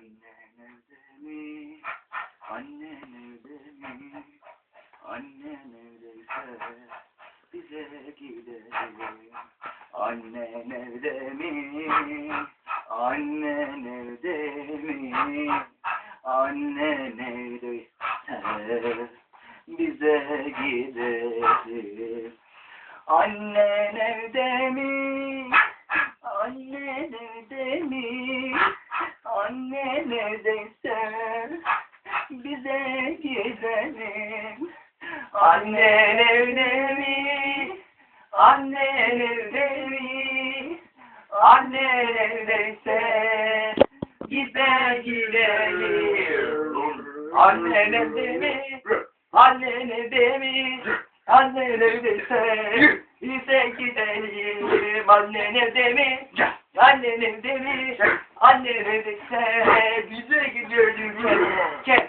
Annen evde mi? Annen evde mi? Annen evdeyse bize gidelim. Annen evde mi? Annen evde mi? Annen evdeyse bize gidelim. Annen evde mi? Annen evde mi? Annen evdeyse bize gidelim. Annen evde mi? Annen evde mi? Annen evdeyse bize gidelim. Annen evde mi? Annen evde mi? Annen evdeyse bize gidelim. Annen evde mi? Annen evde anne verirse bize